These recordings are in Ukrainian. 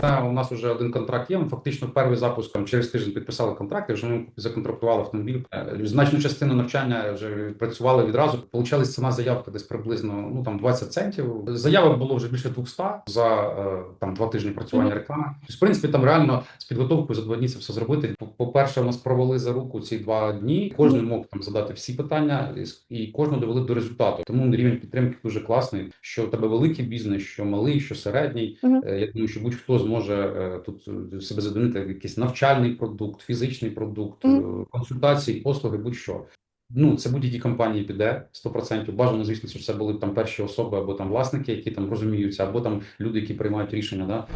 Та у нас вже один контракт є. Ми фактично перший запуск там, через тиждень підписали контракт, і вже ми законтрактували автомобіль. Е, Значну частину навчання вже працювали відразу. Получалась ціна заявки десь приблизно ну там 20 центів. Заявок було вже більше 200 за е, там два тижні працювання реклами. Тобто, в принципі, там реально з підготовкою за два дні це все зробити. По перше, у нас провели за руку ці два дні. Кожен мог там задати всі питання, і- кожного довели до результату. Тому рівень підтримки дуже класний. Що у тебе великий бізнес, що малий, що середній. Е, Я думаю, що будь-хто зможе е, тут е, себе задовольнити якийсь навчальний продукт, фізичний продукт, е, консультації, послуги, будь-що. Ну, це будь-які компанії піде 100%. Бажано, звісно, що це були б там перші особи або там власники, які там розуміються, або там люди, які приймають рішення. Да?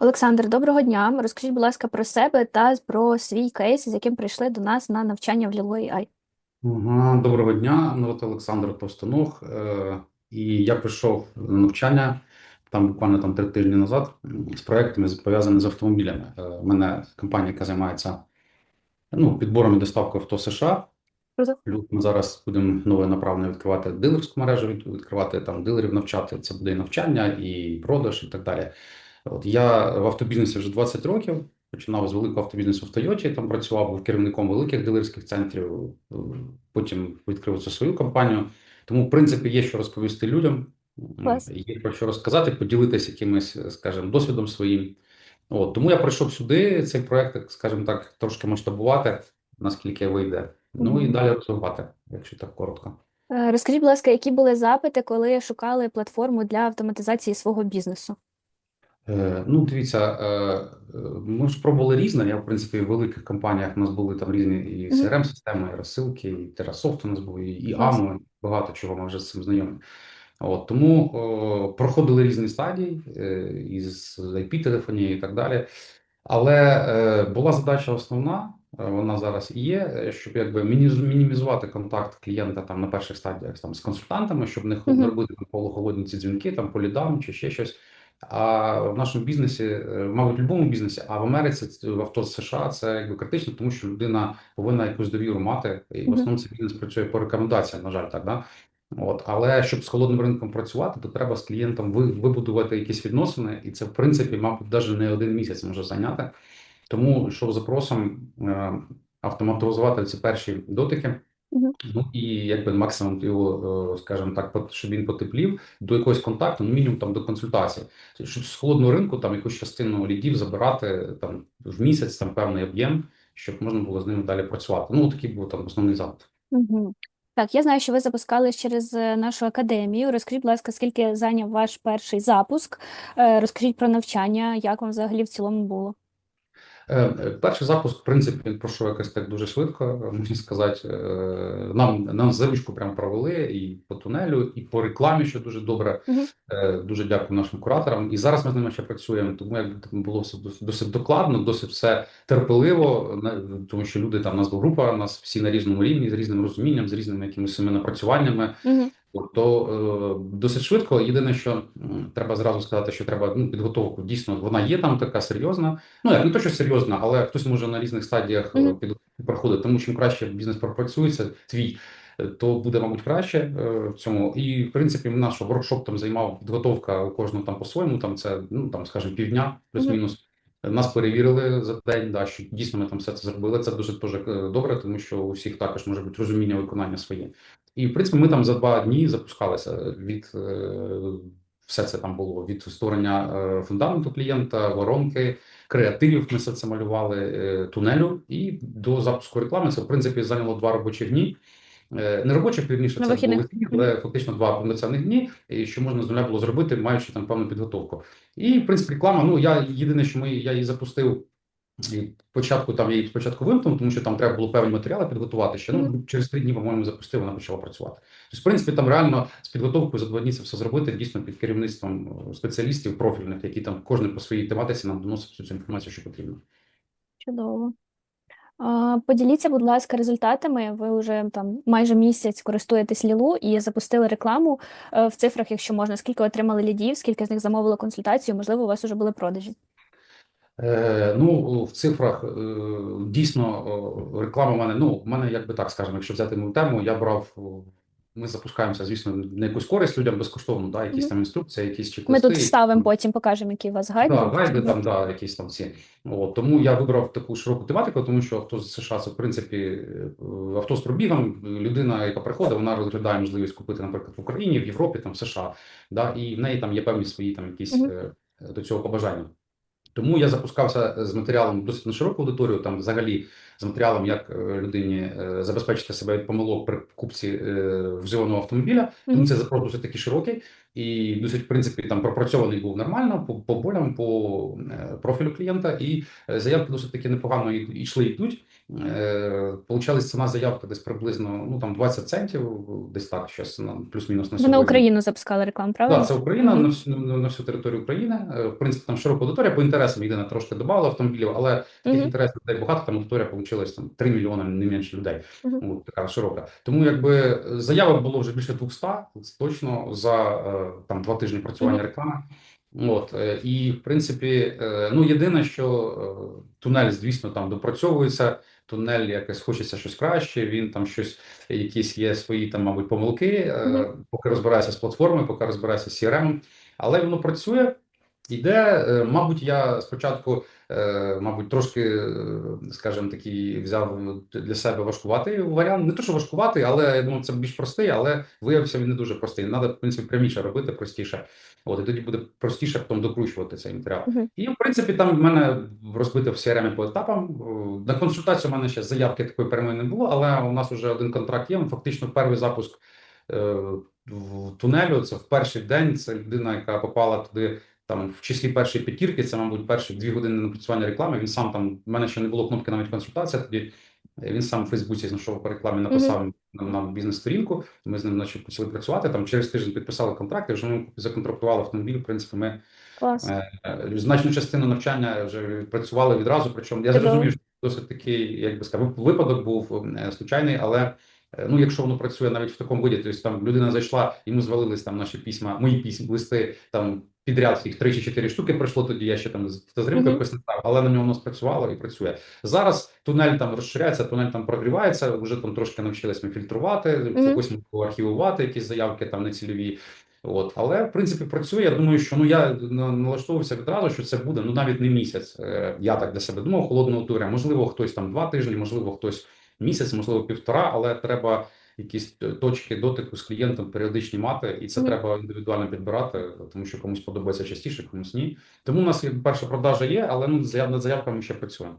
Олександр, доброго дня. Розкажіть, будь ласка, про себе та про свій кейс, з яким прийшли до нас на навчання в AI. Ага, доброго дня. Ну, от Олександр Товстоног. Е, і я прийшов на навчання там буквально там три тижні назад з проектами пов'язаними з автомобілями. Е, у мене компанія, яка займається ну, підбором і доставкою авто США. Плюс ми зараз будемо нове направлення відкривати дилерську мережу, відкривати там дилерів навчати. Це буде і навчання, і продаж, і так далі. От я в автобізнесі вже 20 років. Починав з великого автобізнесу в Тойоті, там працював, був керівником великих дилерських центрів, е, потім відкрив цю свою компанію. Тому, в принципі, є що розповісти людям, Клас. є про що розказати, поділитися якимось, скажімо, досвідом своїм. От, тому я прийшов сюди цей проект, скажімо так, трошки масштабувати, наскільки вийде. Ну і далі розвивати, якщо так коротко. Е, Розкажіть, будь ласка, які були запити, коли шукали платформу для автоматизації свого бізнесу? Е, Ну, дивіться, е, е, ми ж пробували різне. Я, в принципі, в великих компаніях у нас були там різні і Мгм. CRM-системи, і розсилки, і Terrasoft у нас був, і, і Клас. AMO, багато чого ми вже з цим знайомі. От, тому о, проходили різні стадії із IP-телефонії і так далі. Але е, була задача основна, вона зараз і є, щоб якби мінімізувати контакт клієнта там на перших стадіях там з консультантами, щоб не, хо- не Мгм. робити там полуголодні ці дзвінки там по лідам чи ще щось. А в нашому бізнесі, е, мабуть, в будь-якому бізнесі, а в Америці в авто з США це якби критично, тому що людина повинна якусь довіру мати, і в основному це бізнес працює по рекомендаціям, на жаль, так да. От, але щоб з холодним ринком працювати, то треба з клієнтом ви- вибудувати якісь відносини, і це в принципі, мабуть, навіть не один місяць може зайняти. Тому йшов запросом е, автоматизувати ці перші дотики. Ну і якби максимум його, е, скажімо так, щоб він потеплів до якогось контакту, ну мінімум там до консультації, щоб з холодного ринку там якусь частину лідів забирати там в місяць, там певний об'єм, щоб можна було з ними далі працювати. Ну такий був там основний запит. Мгм. Так, я знаю, що ви запускались через е, нашу академію. Розкажіть, будь ласка, скільки зайняв ваш перший запуск? Е, Розкажіть про навчання, як вам взагалі в цілому було? Е, Перший запуск, в принципі, пройшов якось так дуже швидко, можна сказати. Е, Нам, нам заручку прям провели і по тунелю, і по рекламі, що дуже добре. Е, Дуже дякую нашим кураторам. І зараз ми з ними ще працюємо, тому якби там було все досить, досить докладно, досить все терпеливо, тому що люди там, у нас була група, у нас всі на різному рівні, з різним розумінням, з різними якимись напрацюваннями. Мгм. То е, досить швидко. Єдине, що треба зразу сказати, що треба ну, підготовку. Дійсно, вона є там така серйозна. Ну як не то, що серйозна, але хтось може на різних стадіях е, підготовки проходити. Тому чим краще бізнес пропрацюється, твій, е, то буде, мабуть, краще в цьому. І в принципі, наш воркшоп там займав підготовка у кожного там по-своєму. Там це ну там, скажімо, півдня, плюс-мінус. Нас перевірили за день, да, що дійсно ми там все це зробили. Це дуже дуже добре, тому що у всіх також може бути розуміння виконання своє. І в принципі, ми там за два дні запускалися від е, все це там було від створення е, фундаменту клієнта, воронки, креативів. Ми все це малювали е, тунелю і до запуску реклами. Це в принципі зайняло два робочі дні. Не робочих, вірніше, це вихідних. були дні, але фактично два повноцінних дні, і що можна з нуля було зробити, маючи там певну підготовку. І в принципі, реклама. Ну я єдине, що ми я її запустив. І спочатку там я її спочатку вимкнув, тому що там треба було певні матеріали підготувати ще. Ну через три дні, по-моєму, запустив, вона почала працювати. Тобто, в принципі, там реально з підготовкою за два дні це все зробити дійсно під керівництвом е, спеціалістів профільних, які там кожен по своїй тематиці нам доносить всю цю інформацію, що потрібно. Чудово. Поділіться, будь ласка, результатами. Ви вже там майже місяць користуєтесь Лілу і запустили рекламу е, в цифрах, якщо можна. Скільки отримали лідів, скільки з них замовило консультацію? Можливо, у вас вже були продажі. Е, ну, в цифрах е, дійсно реклама в мене. Ну, в мене, як би так скажемо, якщо взяти мою тему, я брав ми запускаємося, звісно, на якусь користь людям безкоштовно, да, якісь там інструкції, якісь Ми чек-листи. тут які вставимо потім, покажемо, який у вас гайд. Да, гайди там, да, якісь там ці. От, тому я вибрав таку широку тематику, тому що авто з США це в принципі е, авто з пробігом. Людина, яка приходить, вона розглядає можливість купити, наприклад, в Україні, в Європі, там в США. Да, і в неї там є певні свої там якісь е, до цього побажання. Тому я запускався з матеріалом досить на широку аудиторію, там взагалі з матеріалом, як е, людині е, забезпечити себе від помилок при покупці е, вживаного автомобіля. Тому це запрос досить такий широкий і досить, в принципи, там пропрацьований був нормально по, по болям, по профілю клієнта, і заявки досить таки непогано і- йшли йдуть. Получалась ціна заявки десь приблизно ну там 20 центів, десь так, щось на плюс-мінус на Ви на. Україну запускали рекламу, правильно? Так, це Україна Мгм. на всю на, всю територію України. В принципі, там широка аудиторія по інтересам єдине трошки додавала автомобілів, але таких Мгм. інтересів людей багато. Там аудиторія вийшла там 3 мільйони, не менше людей. Мгм. От, така широка. Тому якби заявок було вже більше 200, це точно за е, там два тижні працювання Мгм. реклами. От е, і в принципі, е, ну єдине, що тунель, звісно, там допрацьовується. Тунель якось хочеться щось краще. Він там щось, якісь є свої там, мабуть, помилки. е, Мгм. Поки розбирається з платформою, поки розбирається з CRM, але воно працює. Іде, е, мабуть, я спочатку, е, мабуть, трошки, е, скажімо, такий взяв для себе важкуватий варіант. Не то, що важкуватий, але я думав, це більш простий, але виявився він не дуже простий. Треба, в принципі, пряміше робити, простіше. От, і тоді буде простіше потім докручувати цей матеріал. Мгм. І, в принципі, там в мене розбито в CRM по етапам. На консультацію у мене ще заявки такої прямої не було, але у нас вже один контракт є. Фактично, перший запуск в тунелю. Це в перший день. Це людина, яка попала туди. Там в числі першої п'ятірки, це, мабуть, перші дві години напрацювання реклами. Він сам там, в мене ще не було кнопки навіть консультація. Тоді Е, він сам в Фейсбуці знайшов по рекламі, написав на, на бізнес-сторінку. Ми з ним наче почали працювати. Там через тиждень підписали контракт, і вже ми законтрактували автомобіль. В принципі, ми Клас. Е, е, Значну частину навчання вже працювали відразу. Причому я зрозумів, що досить такий, як би сказав, випадок був е, случайний, але е, ну, якщо воно працює навіть в такому виді, тобто там людина зайшла, йому звалились там наші письма, мої письма, листи там підряд їх три чи чотири штуки пройшло. Тоді я ще там з з якось не став, але на ньому воно спрацювало і працює. Зараз тунель там розширяється, тунель там прогрівається. Вже там трошки навчились ми фільтрувати, когось ми архівувати якісь заявки там нецільові. От, але в принципі працює. Я думаю, що ну я на- налаштовувався відразу, що це буде ну навіть не місяць. Е, Я так для себе думав, холодного туря. Можливо, хтось там два тижні, можливо, хтось місяць, можливо, півтора, але треба якісь е, точки дотику з клієнтом періодичні мати, і це Мгм. треба індивідуально підбирати, тому що комусь подобається частіше, комусь ні. Тому у нас перша продажа є, але ну над заявками ще працюємо.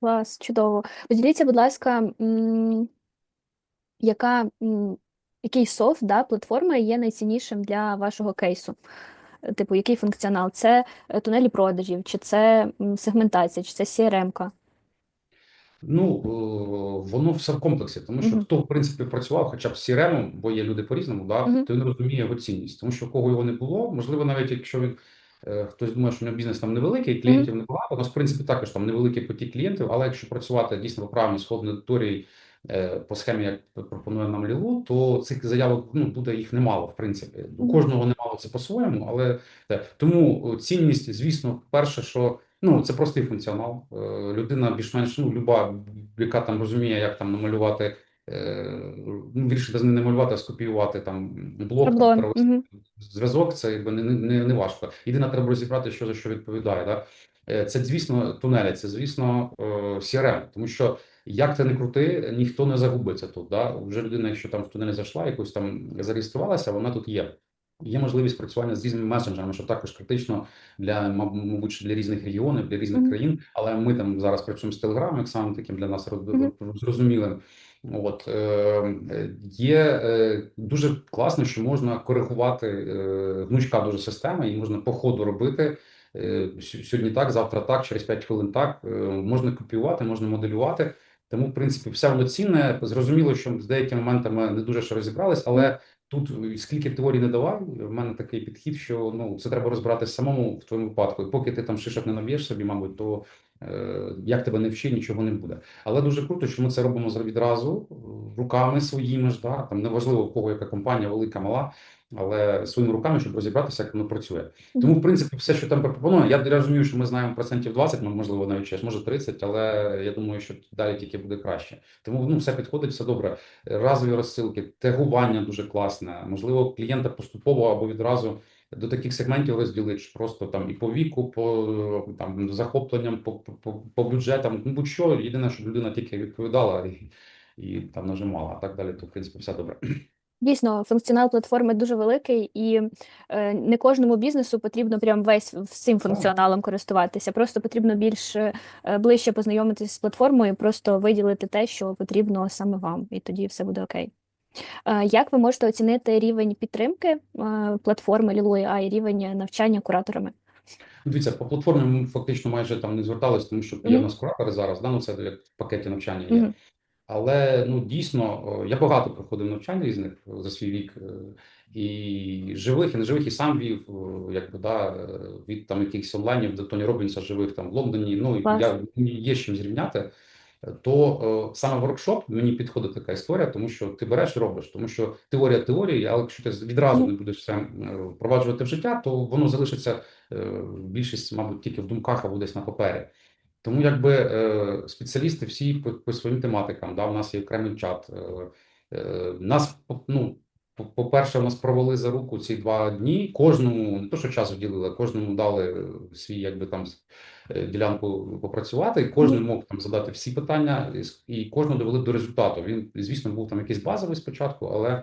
Клас, чудово. Поділіться, будь ласка, яка, який софт, да, платформа є найціннішим для вашого кейсу? Типу, який функціонал? Це е, тунелі продажів, чи це сегментація, чи це CRM-ка? Ну е, воно все в комплексі, тому що хто в принципі працював, хоча б з CRM, бо є люди по-різному, да, Мгм. то він розуміє його цінність, тому що кого його не було, можливо, навіть якщо він е, хтось думає, що у нього бізнес там невеликий, клієнтів небагато, у нас в принципі також там невеликий потік клієнтів, але якщо працювати дійсно по правильно сходної аудиторії е, по схемі, як пропонує нам Лілу, то цих заявок ну буде їх немало, в принципі. У кожного немало це по-своєму, але тому цінність, звісно, перше, що Ну, це простий функціонал. Е, Людина більш-менш, ну, люба, яка там розуміє, як там намалювати, е, ну, більше не намалювати, а скопіювати там блок, там, Шаблон. перевести зв'язок, це якби не, не, не важко. Єдине, треба розібрати, що за що відповідає. Да? Е, Це, звісно, тунелі, це, звісно, CRM, тому що як ти не крути, ніхто не загубиться тут. Да? Вже людина, якщо там в тунелі зайшла, якось там зареєструвалася, вона тут є. Є можливість працювання з різними месенджерами, що також критично для мабуть для різних регіонів, для різних Мгм. країн. Але ми там зараз працюємо з Телеграмом, як самим таким для нас роз- Мгм. зрозумілим. От е, е, є е, дуже класно, що можна коригувати е, гнучка дуже система, і можна по ходу робити. е, Сьогодні так, завтра так, через 5 хвилин так. Е, Можна копіювати, можна моделювати. Тому, в принципі, все воно цінне. Зрозуміло, що з деякими моментами не дуже ще розібрались, але тут е, скільки теорій не давай, в мене такий підхід, що ну це треба розбиратись самому в твоєму випадку. І поки ти там шишок не наб'єш собі, мабуть, то е, як тебе не вчи, нічого не буде. Але дуже круто, що ми це робимо відразу руками своїми ж. Да? Там неважливо в кого яка компанія, велика, мала. Але своїми руками, щоб розібратися, як воно працює. Тому, в принципі, все, що там пропонує, я розумію, що ми знаємо процентів 20, можливо, навіть щось, може 30, але я думаю, що далі тільки буде краще. Тому ну, все підходить, все добре. Разові розсилки, тегування дуже класне. Можливо, клієнта поступово або відразу до таких сегментів розділити, просто там і по віку, по там захопленням, по, по, по бюджетам, ну будь-що. Єдине, щоб людина тільки відповідала і, і там нажимала, а так далі, то в принципі все добре. Дійсно, функціонал платформи дуже великий, і е, не кожному бізнесу потрібно прям весь всім функціоналом користуватися. Просто потрібно більш е, ближче познайомитися з платформою, просто виділити те, що потрібно саме вам, і тоді все буде окей. Е, як ви можете оцінити рівень підтримки е, платформи Lilo.ai, рівень навчання кураторами? Ну, Дивіться, по платформі ми фактично майже там не звертались, тому що є в Мгм. нас куратори зараз, да, ну це як в пакеті навчання є. Мгм. Але ну дійсно я багато проходив навчань різних за свій вік, е, і живих, і неживих, і сам вів, якби да, е, від там якихось онлайнів до Тоні Робінса живих там в Лондоні. Ну Клас. я є чим зрівняти. е, То саме воркшоп мені підходить така історія, тому що ти береш і робиш, тому що теорія теорії, але якщо ти відразу не будеш це впроваджувати в життя, то воно залишиться більшість, мабуть, тільки в думках або десь на папері. Тому якби е, спеціалісти всі по, по своїм тематикам, да, у нас є окремий чат. Е, е, нас, ну, по- по-перше, у нас провели за руку ці два дні. Кожному не то, що час вділили, кожному дали свій, якби там ділянку попрацювати. І кожен мог там задати всі питання, і кожного довели до результату. Він, звісно, був там якийсь базовий спочатку, але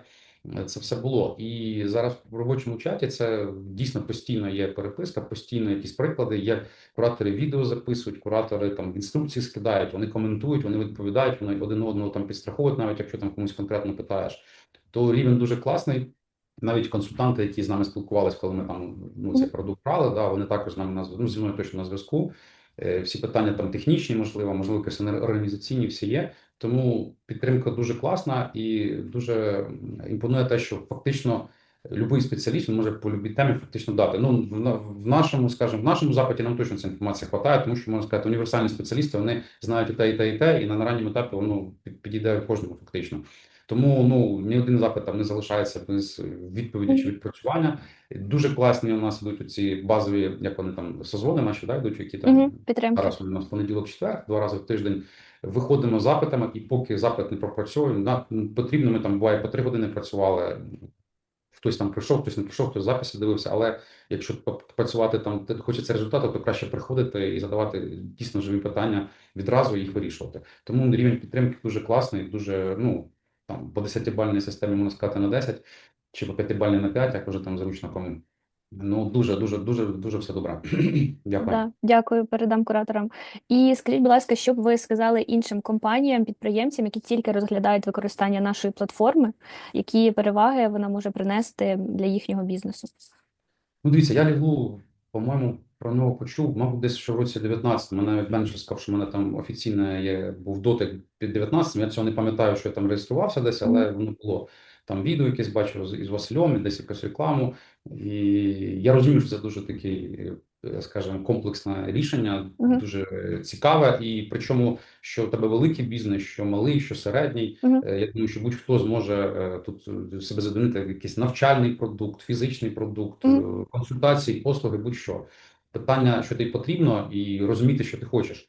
це все було. І зараз в робочому чаті це дійсно постійно є переписка, постійно якісь приклади. Є куратори відео записують, куратори там інструкції скидають, вони коментують, вони відповідають, вони один одного там підстраховують, навіть якщо там комусь конкретно питаєш. То рівень дуже класний. Навіть консультанти, які з нами спілкувалися, коли ми там ну цей продукт брали, да, вони також з нами на ну, зі мною точно на зв'язку. Е, Всі питання там технічні, можливо, можливо, якісь організаційні, всі є. Тому підтримка дуже класна і дуже імпонує те, що фактично Любий спеціаліст він може по любій темі фактично дати. Ну в, на- в нашому, скажімо, в нашому запиті нам точно ця інформація хватає, тому що можна сказати, універсальні спеціалісти вони знають і те, і те, і те, і на ранньому етапі воно під- підійде кожному фактично. Тому ну ні один запит там не залишається без відповіді чи відпрацювання. Дуже класні у нас йдуть ці базові, як вони там созвони наші, да, йдуть, які там. Підтримки. Зараз у нас понеділок, четвер, два рази в тиждень виходимо запитами, і поки запит не пропрацьовує, на потрібно. Ми там буває по три години працювали. Хтось там прийшов, хтось не прийшов, хтось записи дивився. Але якщо працювати там, хочеться результату, то краще приходити і задавати дійсно живі питання відразу їх вирішувати. Тому рівень підтримки дуже класний, дуже ну там по 10-бальній системі можна сказати на 10, чи по 5-бальній на 5, як вже там зручно кому. Ну дуже, дуже, дуже, дуже все добре. Дякую. Да, дякую, передам кураторам. І скажіть, будь ласка, що б ви сказали іншим компаніям, підприємцям, які тільки розглядають використання нашої платформи, які переваги вона може принести для їхнього бізнесу? Ну, дивіться, я Лігу, по-моєму, про нього почув, мабуть, десь ще в році 19 Мене навіть менеджер сказав, що в мене там офіційно є, був дотик під 19 Я цього не пам'ятаю, що я там реєструвався десь, але воно було. Там відео якесь бачив із Василем, і десь якусь рекламу. І я розумію, що це дуже такий, е, скажімо, комплексне рішення, Мгм. дуже е, цікаве. І причому, що в тебе великий бізнес, що малий, що середній. Мгм. Е, Я думаю, що будь-хто зможе е, тут себе задовольнити якийсь навчальний продукт, фізичний продукт, е, Мгм. консультації, послуги, будь-що. Питання, що тобі потрібно, і розуміти, що ти хочеш.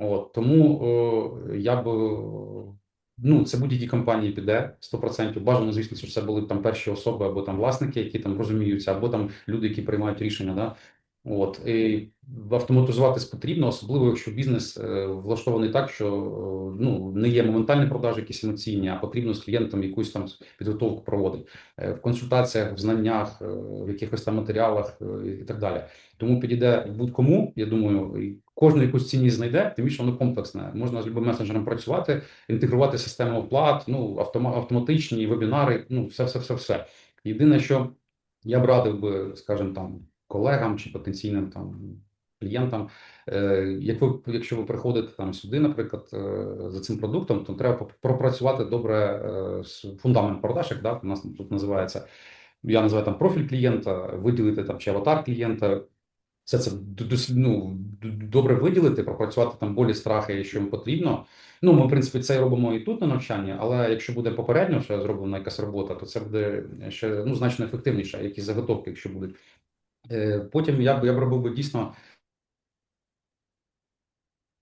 От тому о, я б ну це будь-які компанії піде 100%. Бажано, звісно, що це були там перші особи або там власники, які там розуміються, або там люди, які приймають рішення. Да? От і автоматизуватись потрібно, особливо якщо бізнес е, влаштований так, що е, ну не є моментальні продажі, якісь емоційні, а потрібно з клієнтом якусь там підготовку проводити е, в консультаціях, в знаннях, в якихось там матеріалах і так далі. Тому підійде будь-кому. Я думаю, і кожен якусь цінність знайде, тим більше воно комплексне. Можна з любим месенджером працювати, інтегрувати систему оплат, ну автома- автоматичні вебінари, ну все, все, все, все. Єдине, що я б радив би, скажімо, там колегам чи потенційним там клієнтам. Е, Як ви, якщо ви приходите там сюди, наприклад, е, за цим продуктом, то треба пропрацювати добре е, фундамент продаж, як да, у нас тут називається. Я називаю там профіль клієнта, виділити там чи аватар клієнта, все це ну, добре виділити, пропрацювати там болі, страхи, що їм потрібно. Ну, ми, в принципі, це робимо і тут на навчанні, але якщо буде попередньо ще зроблена якась робота, то це буде ще ну, значно ефективніше, якісь заготовки, якщо будуть. Е, Потім я б я б робив би дійсно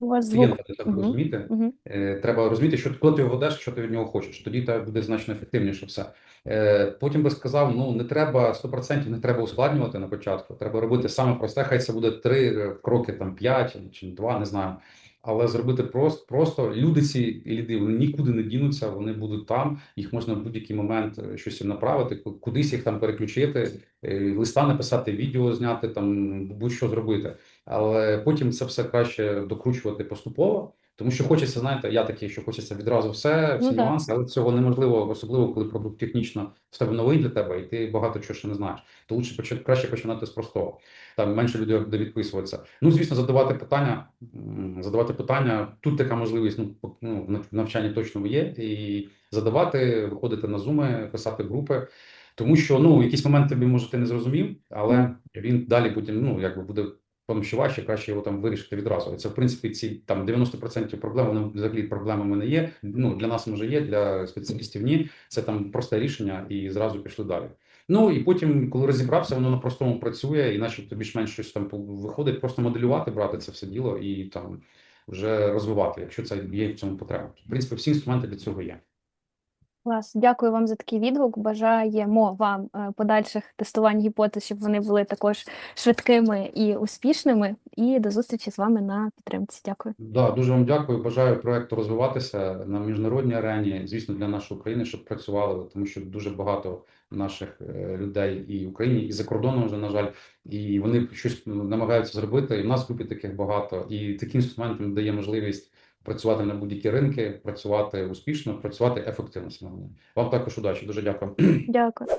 У вас звук. клієнта треба угу. розуміти. Мгм. Е, Треба розуміти, що коли ти його ведеш, що ти від нього хочеш. Тоді тебе буде значно ефективніше все. Е, Потім би сказав: ну не треба 100% не треба ускладнювати на початку. Треба робити саме просте. Хай це буде три е, кроки, там п'ять чи два, не знаю. Але зробити просто, просто люди ці ліди вони нікуди не дінуться, вони будуть там. Їх можна в будь-який момент е, щось направити, кудись їх там переключити, е, листа написати, відео зняти, там будь-що зробити. Але потім це все краще докручувати поступово. Тому що хочеться, знаєте, я такий, що хочеться відразу все, всі Ну, нюанси, але цього неможливо, особливо коли продукт технічно в тебе новий для тебе, і ти багато чого ще не знаєш. То лучше краще починати з простого. Там менше людей буде відписуватися. Ну, звісно, задавати питання, задавати питання. Тут така можливість, ну, ну в навчанні точно є, і задавати, виходити на зуми, писати групи. Тому що ну, якийсь момент тобі може ти не зрозумів, але він далі потім ну якби буде потім ще важче, краще його там вирішити відразу. І це в принципі ці там 90% проблем вони взагалі проблемами не є. Ну для нас може є, для спеціалістів ні. Це там просте рішення, і зразу пішли далі. Ну і потім, коли розібрався, воно на простому працює, і начебто більш-менш щось там виходить, просто моделювати, брати це все діло і там вже розвивати, якщо це є в цьому потреба. В принципі, всі інструменти для цього є. Клас, дякую вам за такий відгук. Бажаємо вам е, подальших тестувань гіпотез, щоб вони були також швидкими і успішними. І до зустрічі з вами на підтримці. Дякую. Да, дуже вам дякую. Бажаю проекту розвиватися на міжнародній арені. Звісно, для нашої України, щоб працювали, тому що дуже багато наших е, людей і в Україні, і за кордоном вже, на жаль, і вони щось намагаються зробити. І в нас в групі таких багато. І такий інструмент він дає можливість працювати на будь-які ринки, працювати успішно, працювати ефективно. Вам також удачі. Дуже дякую. Дякую.